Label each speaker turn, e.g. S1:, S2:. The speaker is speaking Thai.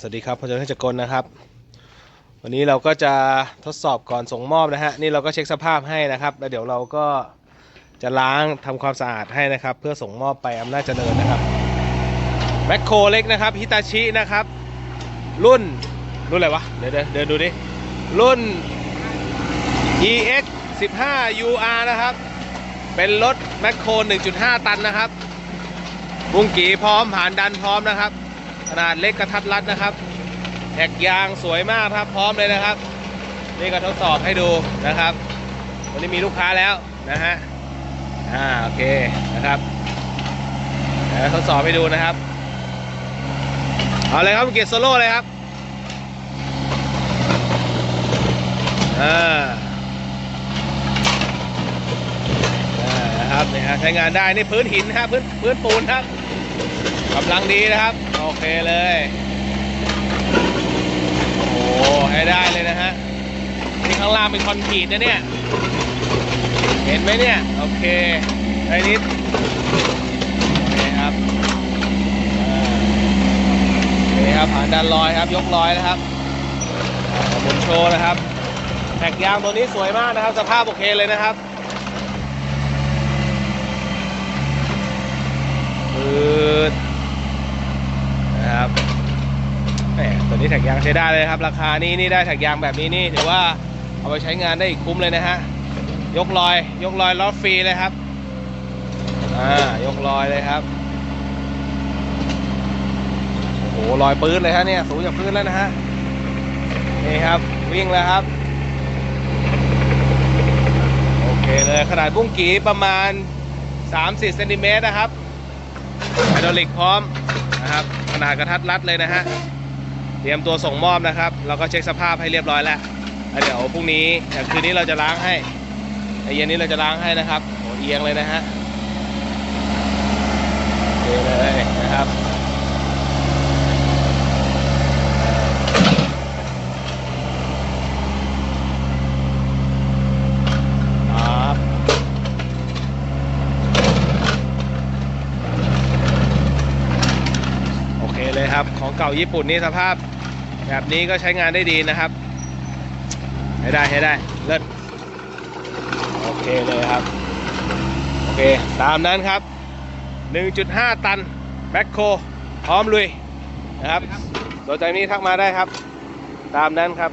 S1: สวัสดีครับพจน์เทศกลนะครับ วันนี้เราก็จะทดสอบก่อนส่งมอบนะฮะนี่เราก็เช็คสภาพให้นะครับ แล้วเดี๋ยวเราก็จะล้างทำความสะอาดให้นะครับ เพื่อส่งมอบไปอำนาจเจริญนะครับแมคโครเล็กนะครับฮิตาชินะครับ รุ่นรุ่นอะไรวะเดี๋ยวเดี๋ยวเดี๋ยวดูดิรุ่น EX 15 UR นะครับ เป็นรถแมคโคร 1.5 ตันนะครับบุ้งกีพร้อมผ่านดันพร้อมนะครับ ขนาดเล็กกระทัดรัดนะครับแท็กยางสวยมากครับ พร้อมเลยนะครับ นี่ก็ทดสอบให้ดูนะครับ วันนี้มีลูกค้าแล้วนะฮะอ่าโอเคนะครับทดสอบให้ดูนะครับเอาเลยครับเกียร์โซโล่เลยครับอ่าอ่านะครับเนี่ฮะใช้งานได้นี่พื้นหินนะฮะพื้นพื้นปูนครับ กำลังดีนะครับ โอเคเลย โอ้โหให้ได้เลยนะฮะ นี่ข้างล่างเป็นคอนกรีตนะเนี่ย เห็นไหมเนี่ย โอเคไอ้นิดโอเคครับอ่าโอเคครับผ่านดันลอยครับ ยกลอยนะครับอ่าหมุนโชว์นะครับแท็กยางตัวนี้สวยมากนะครับ สภาพโอเคเลยนะครับปืด นะครับแหมตัวนี้แท็กยางใช้ได้เลยครับ ราคานี้นี่ได้แท็กยางแบบนี้นี่ถือว่าเอาไปใช้งานได้อีกคุ้มเลยนะฮะยกลอย ยกลอยล้อฟรีเลยครับอ่ายกลอยเลยครับโอ้โหลอยปื้นเลยฮะเนี่ยสูงจากพื้นแล้วนะฮะนี่ครับวิ่งแล้วครับโอเคเลยขนาดบุ้งกีประมาณ 30เซนติเมตรนะครับไฮดรอลิกพร้อม นะครับ ขนาดกระทัดรัดเลยนะฮะเตรียมตัวส่งมอบนะครับ เราก็เช็คสภาพให้เรียบร้อยแล้วแล้วเดี๋ยวพรุ่งนี้คืนนี้เราจะล้างให้ไอเย็นนี้เราจะล้างให้นะครับโหเอียงเลยนะฮะโอเคเลยนะครับครับ โอเคเลยครับ ของเก่าญี่ปุ่นนี่สภาพ แบบนี้ก็ใช้งานได้ดีนะครับใช้ได้ใช้ได้เลิศโอเคเลยครับ โอเค ตามนั้นครับ 1.5 ตันแบ็คโคพร้อมลุยนะครับสนใจนี้ทักมาได้ครับ ตามนั้นครับ